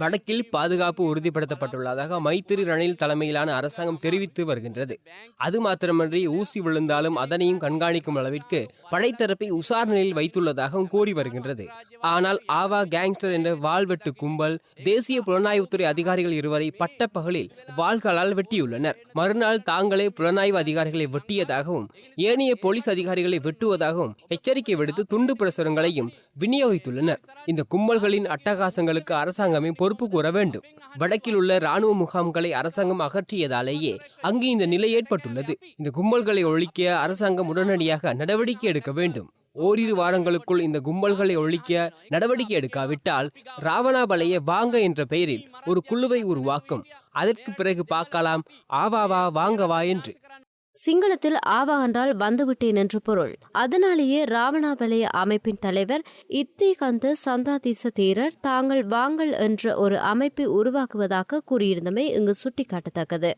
வடக்கில் பாதுகாப்பு உறுதிப்படுத்தப்பட்டுள்ளதாக மைத்திரி ரணில் தலைமையிலான அரசாங்கம் தெரிவித்து வருகின்றது. அது மாத்திரமன்றி ஊசி விழுந்தாலும் அதனையும் கண்காணிக்கும் அளவிற்கு படைத்தரப்பை உசார் நிலையில் வைத்துள்ளதாகவும் கூறி வருகின்றது. ஆனால் ஆவா கேங்ஸ்டர் என்ற வாள்வெட்டு கும்பல் தேசிய புலனாய்வுத்துறை அதிகாரிகள் இருவரை பட்டப்பகலில் வாள்களால் வெட்டியுள்ளனர். மறுநாள் தாங்களே புலனாய்வு அதிகாரிகளை வெட்டியதாகவும் ஏனைய போலீஸ் அதிகாரிகளை வெட்டுவதாகவும் எச்சரிக்கை விடுத்து துண்டு பிரசுரங்களையும் விநியோகித்துள்ளனர். இந்த கும்பல்களின் அட்டகாசங்களுக்கு அரசாங்கமே பொறுப்பு கூற வேண்டும். வடக்கில் உள்ள ராணுவ முகாம்களை அரசாங்கம் அகற்றியதாலேயே அங்கு இந்த நிலை ஏற்பட்டுள்ளது. இந்த கும்பல்களை ஒழிக்க அரசாங்கம் உடனடியாக நடவடிக்கை எடுக்க வேண்டும். ஓரிரு வாரங்களுக்குள் இந்த கும்பல்களை ஒழிக்க நடவடிக்கை எடுக்காவிட்டால் ராவணாபலைய வாங்க என்ற பெயரில் ஒரு குழுவை உருவாக்கும். அதற்கு பிறகு பார்க்கலாம் ஆவாவா வாங்கவா என்று. சிங்களத்தில் ஆவா என்றால் வந்துவிட்டேன் என்று பொருள். அதனாலேயே ராவணாபலய அமைப்பின் தலைவர் இத்தே கந்த சந்தாதீச தேரர் தாங்கள் வாங்கள் என்ற ஒரு அமைப்பை உருவாக்குவதாக கூறியிருந்தமை இங்கு சுட்டிக்காட்டத்தக்கது.